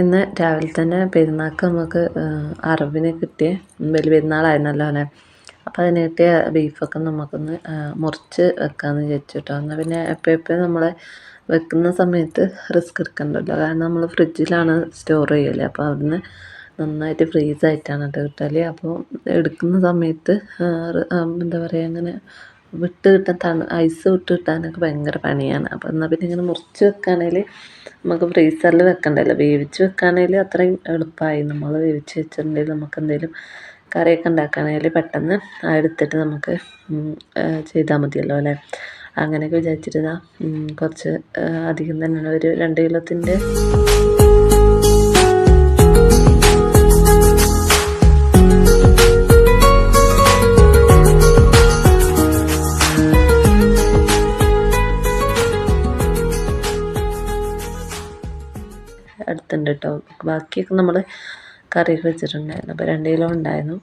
ഇന്ന് രാവിലെ തന്നെ പെരുന്നാൾക്ക് നമുക്ക് അറബിനെ കിട്ടിയ വലിയ പെരുന്നാളായിരുന്നല്ലോ അല്ലേ? അപ്പോൾ അതിന് കിട്ടിയ ബീഫൊക്കെ നമുക്കൊന്ന് മുറിച്ച് വെക്കാമെന്ന് വിചാരിച്ചു കേട്ടോ എന്നാൽ പിന്നെ എപ്പോഴും എപ്പോഴും നമ്മൾ വെക്കുന്ന സമയത്ത് റിസ്ക് എടുക്കണ്ടല്ലോ. കാരണം നമ്മൾ ഫ്രിഡ്ജിലാണ് സ്റ്റോർ ചെയ്യൽ. അപ്പോൾ അവിടുന്ന് നന്നായിട്ട് ഫ്രീസായിട്ടാണ് കേട്ടോ കിട്ടൽ. അപ്പോൾ എടുക്കുന്ന സമയത്ത് എന്താ പറയുക അങ്ങനെ വിട്ട് കിട്ടാൻ തണു ഐസ് വിട്ട് കിട്ടാനൊക്കെ ഭയങ്കര പണിയാണ്. അപ്പോൾ എന്നാൽ പിന്നെ ഇങ്ങനെ മുറിച്ച് വെക്കുകയാണെങ്കിൽ നമുക്ക് ഫ്രീസറിൽ വെക്കണ്ടല്ലോ. വേവിച്ച് വെക്കുകയാണെങ്കിൽ അത്രയും എളുപ്പമായി നമ്മൾ വേവിച്ച് വെച്ചിട്ടുണ്ടെങ്കിൽ നമുക്ക് എന്തെങ്കിലും കറിയൊക്കെ ഉണ്ടാക്കുകയാണെങ്കിൽ പെട്ടെന്ന് എടുത്തിട്ട് നമുക്ക് ചെയ്താൽ മതിയല്ലോ അല്ലേ? അങ്ങനെയൊക്കെ വിചാരിച്ചിട്ട് കുറച്ച് അധികം തന്നെ ഒരു രണ്ട് കിലോത്തിന്റെ അടുത്തുണ്ട് കേട്ടോ ബാക്കിയൊക്കെ നമ്മൾ കറി വെച്ചിട്ടുണ്ടായിരുന്നു. അപ്പോൾ രണ്ട് കിലോ ഉണ്ടായിരുന്നു.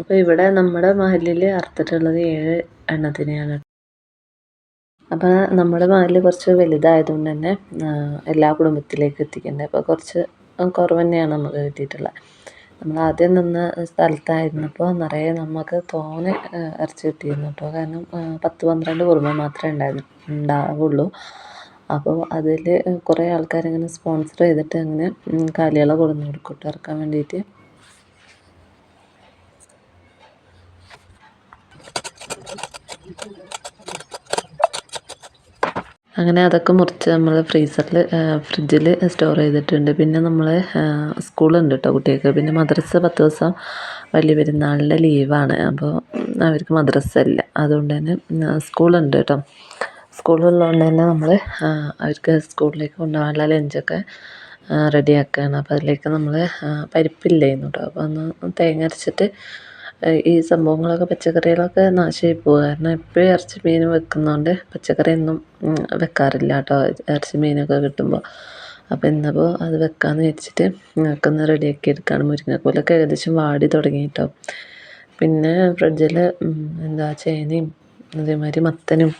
അപ്പോൾ ഇവിടെ നമ്മുടെ മഹലിൽ അറുത്തിട്ടുള്ളത് ഏഴ് എണ്ണത്തിനെയാണ്. അപ്പോൾ നമ്മുടെ മഹലിൽ കുറച്ച് വലുതായതുകൊണ്ട് തന്നെ എല്ലാ കുടുംബത്തിലേക്ക് എത്തിക്കേണ്ടത് അപ്പോൾ കുറച്ച് കുറവ് തന്നെയാണ് നമുക്ക് കിട്ടിയിട്ടുള്ളത്. നമ്മൾ ആദ്യം നിന്ന സ്ഥലത്തായിരുന്നപ്പോൾ നിറയെ നമുക്ക് തോനെ ഇറച്ചി കിട്ടിയിരുന്നു കേട്ടോ. കാരണം പത്ത് പന്ത്രണ്ട് കുടുംബം മാത്രമേ ഉണ്ടായിരുന്നു ഉണ്ടാവുള്ളൂ. അപ്പോൾ അതിൽ കുറേ ആൾക്കാരിങ്ങനെ സ്പോൺസർ ചെയ്തിട്ട് അങ്ങനെ കാലികള കൊടുന്നു കൊടുക്കും വേണ്ടിയിട്ട് അങ്ങനെ അതൊക്കെ മുറിച്ച് നമ്മൾ ഫ്രീസറിൽ ഫ്രിഡ്ജിൽ സ്റ്റോർ ചെയ്തിട്ടുണ്ട്. പിന്നെ നമ്മൾ സ്കൂളുണ്ട് കേട്ടോ കുട്ടികൾക്ക്. പിന്നെ മദ്രസ പത്ത് ദിവസം വലിയ പെരുന്നാളിന്റെ ലീവാണ് അപ്പോൾ അവർക്ക് മദ്രസ ഇല്ല. അതുകൊണ്ട് തന്നെ സ്കൂളുണ്ട് കേട്ടോ. സ്കൂളുള്ളതുകൊണ്ട് തന്നെ നമ്മൾ അവർക്ക് സ്കൂളിലേക്ക് കൊണ്ടുപോകാനുള്ള ലഞ്ചൊക്കെ റെഡിയാക്കുകയാണ്. അപ്പോൾ അതിലേക്ക് നമ്മൾ പരിപ്പില്ലായിരുന്നു കേട്ടോ. അപ്പോൾ ഒന്ന് തേങ്ങ അരച്ചിട്ട് ഈ സംഭവങ്ങളൊക്കെ പച്ചക്കറികളൊക്കെ നാശമായി പോകുക കാരണം എപ്പോഴും ഇറച്ചി മീൻ വെക്കുന്നതുകൊണ്ട് പച്ചക്കറിയൊന്നും വെക്കാറില്ല കേട്ടോ. ഇറച്ചി മീനൊക്കെ കിട്ടുമ്പോൾ. അപ്പോൾ ഇന്നപ്പോൾ അത് വെക്കാമെന്ന് വെച്ചിട്ട് ഞങ്ങൾക്കൊന്ന് റെഡിയാക്കി എടുക്കുകയാണ്. മുരിങ്ങക്കോലൊക്കെ ഏകദേശം വാടി തുടങ്ങി കേട്ടോ. പിന്നെ ഫ്രിഡ്ജിൽ എന്താ ചേനയും അതേമാതിരി മത്തനും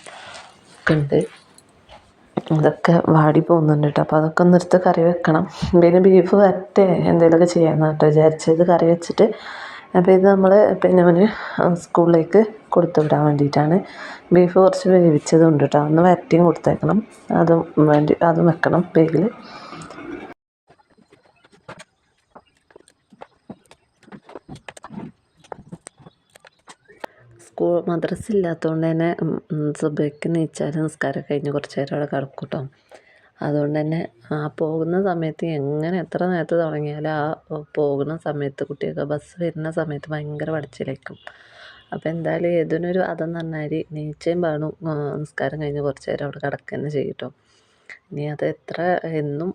ഒക്കെ ഉണ്ട് അതൊക്കെ വാടി പോകുന്നുണ്ട് കേട്ടോ അപ്പോൾ അതൊക്കെ എടുത്ത് കറി വെക്കണം. പിന്നെ ബീഫ് വരട്ടെ എന്തെങ്കിലുമൊക്കെ ചെയ്യാമെന്ന് കേട്ടോ വിചാരിച്ചത്. കറി വെച്ചിട്ട് അപ്പോൾ ഇത് നമ്മൾ പിന്നെ അവന് സ്കൂളിലേക്ക് കൊടുത്തു വിടാൻ വേണ്ടിയിട്ടാണ്. ബീഫ് കുറച്ച് വേവിച്ചതുണ്ട് കേട്ടോ ഒന്ന് വരട്ടിയും കൊടുത്തേക്കണം. അതും വേണ്ടി അതും വെക്കണം. ബേഗിൽ സ്കൂൾ മദ്രസ ഇല്ലാത്തതുകൊണ്ട് തന്നെ സുബയ്ക്ക് നീച്ചാൽ നിസ്കാരം കഴിഞ്ഞ് കുറച്ച് നേരം അവിടെ കിടക്കും കേട്ടോ അതുകൊണ്ട് തന്നെ ആ പോകുന്ന സമയത്ത് എങ്ങനെ എത്ര നേരത്തെ തുടങ്ങിയാലും ആ പോകുന്ന സമയത്ത് കുട്ടികൾക്ക് ബസ് വരുന്ന സമയത്ത് ഭയങ്കര വടച്ചിലേക്കും അപ്പോൾ എന്തായാലും ഏതിനൊരു അതെന്ന് പറഞ്ഞാൽ നീച്ചയും വേണം നിസ്കാരം കഴിഞ്ഞ് കുറച്ച് നേരം അവിടെ കിടക്കുക തന്നെ ചെയ്യും കേട്ടോ ഇനി അത് എത്ര എന്നും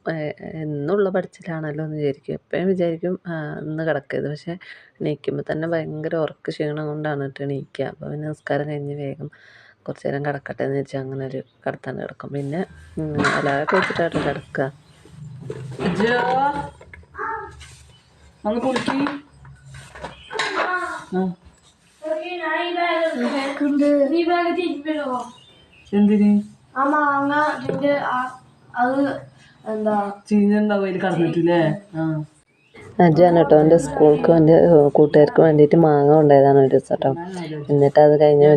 എന്നുള്ള പഠിച്ചിലാണല്ലോ എന്ന് വിചാരിക്കും. എപ്പോഴും വിചാരിക്കും ഇന്ന് കിടക്കരുത്. പക്ഷേ എണീക്കുമ്പോൾ തന്നെ ഭയങ്കര ഉറക്ക ക്ഷീണം കൊണ്ടാണ് കേട്ടോ എണീക്കുക. അപ്പോൾ പിന്നെ നിസ്കാരം കഴിഞ്ഞ് വേഗം കുറച്ച് നേരം കിടക്കട്ടെ എന്ന് വെച്ചാൽ അങ്ങനെ ഒരു കിടത്താൻ കിടക്കും. പിന്നെ അല്ലാതെ വെച്ചിട്ടാണ് കിടക്കുക. എന്തിന്? ആ മാങ്ങ ഇതിന്റെ അത് എന്താ? ചീഞ്ഞുണ്ടാവും അതിൽ കടന്നിട്ടില്ലേ? ആ. കേട്ടോ എന്റെ സ്കൂൾക്ക് വേണ്ടി കൂട്ടുകാർക്ക് വേണ്ടിയിട്ട് മാങ്ങ ഉണ്ടായതാണ് ഒരു ദിവസം കേട്ടോ. എന്നിട്ട് അത് കഴിഞ്ഞ്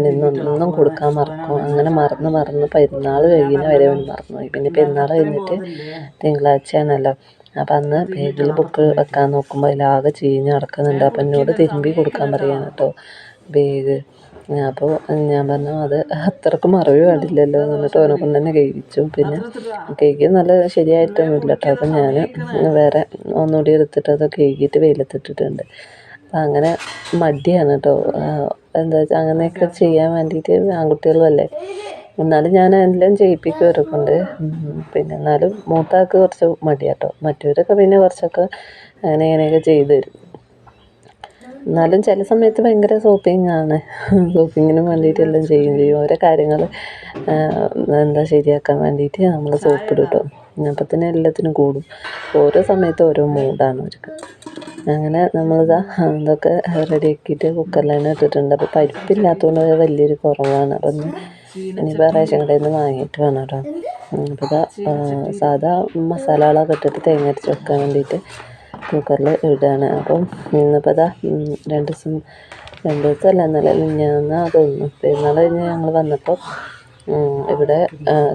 ഒന്നും കൊടുക്കാൻ മറക്കും. അങ്ങനെ മറന്ന് മറന്ന് പെരുന്നാൾ കഴിയുന്ന വരെ ഒന്ന് മറന്നുപോയി പിന്നെ പെരുന്നാൾ കഴിഞ്ഞിട്ട് തിങ്കളാഴ്ചയാണല്ലോ. അപ്പം അന്ന് പേജിൽ ബുക്ക് വെക്കാൻ നോക്കുമ്പോൾ അതിലാകെ ചീഞ്ഞ് നടക്കുന്നുണ്ട്. അപ്പം എന്നോട് തിരുമ്പി കൊടുക്കാൻ പറയാണ് കേട്ടോ. ബാഗ്. അപ്പോൾ ഞാൻ പറഞ്ഞു അത് അത്രയ്ക്ക് മറവി പാടില്ലല്ലോ എന്നിട്ട് ഓനെ കൊണ്ട് തന്നെ കഴിച്ചു. പിന്നെ കേക്ക് നല്ല ശരിയായിട്ടൊന്നുമില്ല കേട്ടോ അപ്പം ഞാൻ വേറെ ഒന്നുകൂടി എടുത്തിട്ട് അത് കേക്കിയിട്ട് വെയിലത്തിട്ടിട്ടുണ്ട്. അപ്പം അങ്ങനെ മടിയാണ് കേട്ടോ എന്താ വെച്ചാൽ അങ്ങനെയൊക്കെ ചെയ്യാൻ വേണ്ടിയിട്ട് ആൺകുട്ടികളും അല്ലേ? എന്നാലും ഞാൻ എല്ലാം ചെയ്യിപ്പിക്കും അവരെ കൊണ്ട് പിന്നെ എന്നാലും മൂത്താക്ക് കുറച്ച് മടിയാട്ടോ മറ്റവരൊക്കെ പിന്നെ കുറച്ചൊക്കെ അങ്ങനെ ഇങ്ങനെയൊക്കെ ചെയ്തു തരും. എന്നാലും ചില സമയത്ത് ഭയങ്കര ഷോപ്പിംഗ് ആണ്. വേണ്ടിയിട്ട് എല്ലാം ചെയ്യും ചെയ്യും. ഓരോ കാര്യങ്ങൾ എന്താ ശരിയാക്കാൻ വേണ്ടിയിട്ട് നമ്മൾ സോപ്പിടും കേട്ടോ അപ്പം എല്ലാത്തിനും കൂടും. ഓരോ സമയത്ത് ഓരോ മൂഡാണ് അവർക്ക്. അങ്ങനെ നമ്മളിതാ ഇതൊക്കെ റെഡിയാക്കിയിട്ട് കുക്കറിലാണ് ഇട്ടിട്ടുണ്ട്. അപ്പോൾ പരിപ്പില്ലാത്തതുകൊണ്ട് വലിയൊരു കുറവാണ്. അപ്പം ഇനിയിപ്പോൾ റേഷൻ കടയിൽ നിന്ന് വാങ്ങിയിട്ട് വേണം കേട്ടോ അപ്പോൾ സാധാ മസാലകളൊക്കെ ഇട്ടിട്ട് തേങ്ങ അരച്ച് വെക്കാൻ വേണ്ടിയിട്ട് കുക്കറിൽ ഇടുകയാണ്. അപ്പം ഇന്നിപ്പോൾ ഇതാ രണ്ട് ദിവസം രണ്ട് ദിവസമല്ല ഇന്നലെ മിഞ്ഞാന്ന് അതൊന്ന് പെരുന്നാൾ കഴിഞ്ഞ് ഞങ്ങൾ വന്നപ്പോൾ ഇവിടെ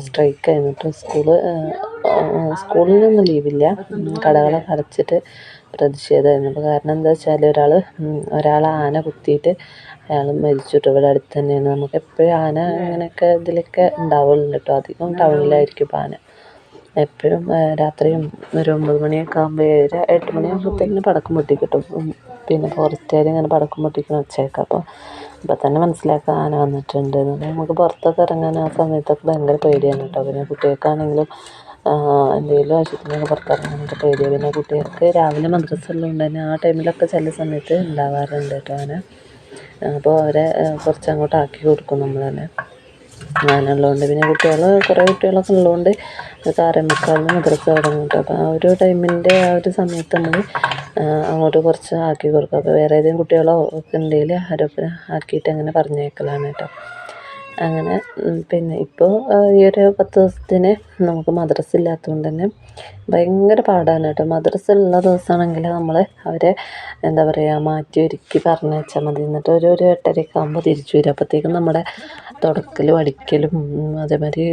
സ്ട്രൈക്ക് ആയിരുന്നു. സ്കൂൾ സ്കൂളിലൊന്നും ലീവില്ല കടകളെ കടകളൊക്കെ അടച്ചിട്ട് പ്രതിഷേധമായിരുന്നു. അപ്പോൾ കാരണം എന്താ വെച്ചാൽ ഒരാൾ ഒരാൾ ആന കുത്തിയിട്ട് അയാൾ മരിച്ചു കേട്ടോ ഇവിടെ അടുത്ത് തന്നെയാണ്. നമുക്ക് എപ്പോഴും ആന അങ്ങനെയൊക്കെ ഇതിലൊക്കെ ഉണ്ടാവുള്ളൂ കേട്ടോ. അധികം ടൗണിലായിരിക്കും ആന. എപ്പോഴും രാത്രിയും ഒരു ഒമ്പത് മണിയൊക്കെ ആകുമ്പോൾ ഏഴര എട്ട് മണിയാകുമ്പോഴത്തേക്കിന് പടക്കം പൊട്ടിക്കും പിന്നെ ഫോറസ്റ്റുകാർ ഇങ്ങനെ പടക്കം പൊട്ടിക്കുന്ന ഒച്ചയൊക്കെ അപ്പോൾ അപ്പം തന്നെ മനസ്സിലാക്കാം ആന വന്നിട്ടുണ്ട്. നമുക്ക് പുറത്തൊക്കെ ഇറങ്ങാൻ ആ സമയത്തൊക്കെ ഭയങ്കര പേടിയാണ് കേട്ടോ. പിന്നെ കുട്ടികൾക്കാണെങ്കിലും എന്തെങ്കിലും ആവശ്യത്തിനൊക്കെ പുറത്തിറങ്ങാനൊക്കെ പേടിയാണ് പിന്നെ കുട്ടികൾക്ക് രാവിലെ മദ്രസ ഉള്ളതുകൊണ്ട് തന്നെ ആ ടൈമിലൊക്കെ ചില സമയത്ത് ഉണ്ടാവാറുണ്ട് കേട്ടോ ആന. അപ്പോൾ അവരെ കുറച്ച് അങ്ങോട്ട് ആക്കി കൊടുക്കും നമ്മൾ തന്നെ. അങ്ങനെ ഉള്ളതുകൊണ്ട് പിന്നെ കുട്ടികൾ കുറേ കുട്ടികളൊക്കെ ഉള്ളതുകൊണ്ട് ആറേ മുക്കാലിന് മദ്രസ തുടങ്ങും കേട്ടോ അപ്പോൾ ആ ഒരു ടൈമിന്റെ ആ ഒരു സമയത്ത് നമ്മൾ അങ്ങോട്ട് കുറച്ച് ആക്കി കൊടുക്കും. അപ്പോൾ വേറെ ഏതെങ്കിലും കുട്ടികളോ ഒക്കെ ഉണ്ടെങ്കിൽ ആരൊക്കെ ആക്കിയിട്ട് അങ്ങനെ പറഞ്ഞേക്കലാണ് കേട്ടോ. അങ്ങനെ പിന്നെ ഇപ്പോൾ ഈ ഒരു പത്ത് ദിവസത്തിന് നമുക്ക് മദ്രസ ഇല്ലാത്തതുകൊണ്ട് തന്നെ ഭയങ്കര പാടാണ് കേട്ടോ. മദ്രസ ഉള്ള ദിവസമാണെങ്കിൽ നമ്മൾ അവരെ എന്താ പറയുക മാറ്റി ഒരുക്കി പറഞ്ഞയച്ചാൽ മതി. എന്നിട്ട് ഒരു ഒരു എട്ടരയൊക്കെ ആകുമ്പോൾ തിരിച്ചു വരും. അപ്പോഴത്തേക്കും നമ്മുടെ തുടക്കലും അടിക്കലും അതേമാതിരി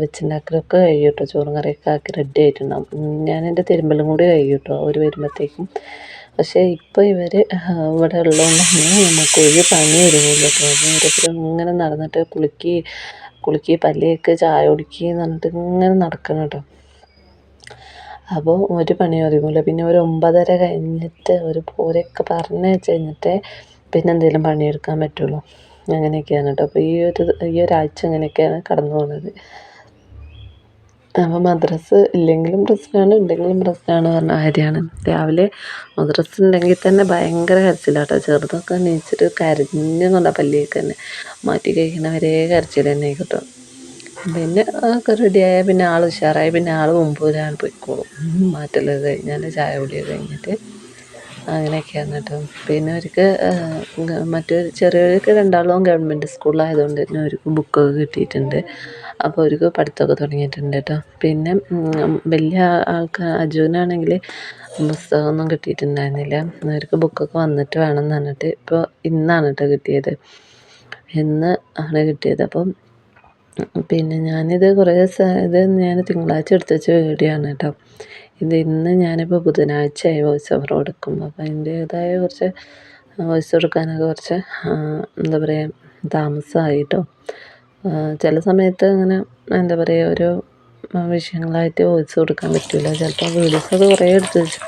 വെച്ചുണ്ടാക്കലൊക്കെ കഴിയും കേട്ടോ ചോറും കറിയൊക്കെ ആക്കി റെഡി ആയിട്ടുണ്ടാകും ഞാൻ എന്റെ തിരുമ്പലും കൂടി കഴിയും കേട്ടോ അവർ വരുമ്പോഴത്തേക്കും പക്ഷേ ഇപ്പോൾ ഇവർ ഇവിടെ ഉള്ളതുകൊണ്ട് തന്നെ നമുക്ക് ഒരു പണി വരുന്നില്ല കേട്ടോ ഓരോരുത്തരും ഇങ്ങനെ നടന്നിട്ട് കുളിക്കുക കുളിക്കി പല്ലിയൊക്കെ ചായ കുടിക്കുക എന്ന് പറഞ്ഞിട്ട് ഇങ്ങനെ നടക്കണം കേട്ടോ. അപ്പോൾ ഒരു പണി ഒരുങ്ങില്ല പിന്നെ ഒരു ഒമ്പതര കഴിഞ്ഞിട്ട് ഒരു പോരൊക്കെ പറഞ്ഞ് വെച്ച് കഴിഞ്ഞിട്ടേ പിന്നെ എന്തെങ്കിലും പണിയെടുക്കാൻ പറ്റുള്ളൂ. അങ്ങനെയൊക്കെയാണ് കേട്ടോ. അപ്പോൾ ഈ ഒരു ഈ ഒരാഴ്ച അങ്ങനെയൊക്കെയാണ് കടന്നു പോകുന്നത് അപ്പോൾ മദ്രസ് ഇല്ലെങ്കിലും പ്രശ്നമാണ് ഉണ്ടെങ്കിലും പ്രശ്നമാണ് പറഞ്ഞ കാര്യമാണ്. രാവിലെ മദ്രസ് ഉണ്ടെങ്കിൽ തന്നെ ഭയങ്കര കരച്ചിലാട്ടോ ചെറുതൊക്കെ നീച്ചിട്ട് കരഞ്ഞെന്നുള്ള പല്ലിയൊക്കെ തന്നെ മാറ്റി കഴിക്കണവരെ കരച്ചിൽ തന്നെ കേട്ടോ. പിന്നെ ഒക്കെ റെഡിയായ പിന്നെ ആൾ ഉഷാറായി പിന്നെ ആൾ മുമ്പ് ഒരാൾ പോയിക്കോളും. മാറ്റലൊക്കെ കഴിഞ്ഞാൽ ചായ കുടിയൊക്കെ കഴിഞ്ഞിട്ട് അങ്ങനെയൊക്കെയാണ് കേട്ടോ പിന്നെ അവർക്ക് മറ്റു ചെറിയവർക്ക് രണ്ടാളും ഗവൺമെന്റ് സ്കൂളിലായതുകൊണ്ട് തന്നെ അവർക്ക് ബുക്കൊക്കെ കിട്ടിയിട്ടുണ്ട്. അപ്പോൾ അവർക്ക് പഠിത്തമൊക്കെ തുടങ്ങിയിട്ടുണ്ട് കേട്ടോ. പിന്നെ വലിയ ആൾക്കാർ അജുവിനാണെങ്കിൽ പുസ്തകമൊന്നും കിട്ടിയിട്ടുണ്ടായിരുന്നില്ല. അവർക്ക് ബുക്കൊക്കെ വന്നിട്ട് വേണം എന്ന് പറഞ്ഞിട്ട് ഇപ്പോൾ ഇന്നാണ് കേട്ടോ കിട്ടിയത്. ഇന്ന് ആണ് കിട്ടിയത്. അപ്പം പിന്നെ ഞാനിത് കുറേ ഇത് ഞാൻ തിങ്കളാഴ്ച എടുത്ത് വെച്ച വീഡിയോ ആണ് കേട്ടോ. ഇത് ഇന്ന് ഞാനിപ്പോൾ ബുധനാഴ്ചയായി വോയിസ് ഓവർ കൊടുക്കുമ്പോൾ അപ്പോൾ അതിന്റേതായ കുറച്ച് വോയിസ് കൊടുക്കാനൊക്കെ കുറച്ച് എന്താ പറയുക താമസമായിട്ടോ ചില സമയത്ത് അങ്ങനെ എന്താ പറയുക ഒരു വിഷയങ്ങളായിട്ട് വോയിസ് കൊടുക്കാൻ പറ്റില്ല ചിലപ്പോൾ വീഡിയോസൊക്കെ കുറേ എടുത്ത് വെച്ച്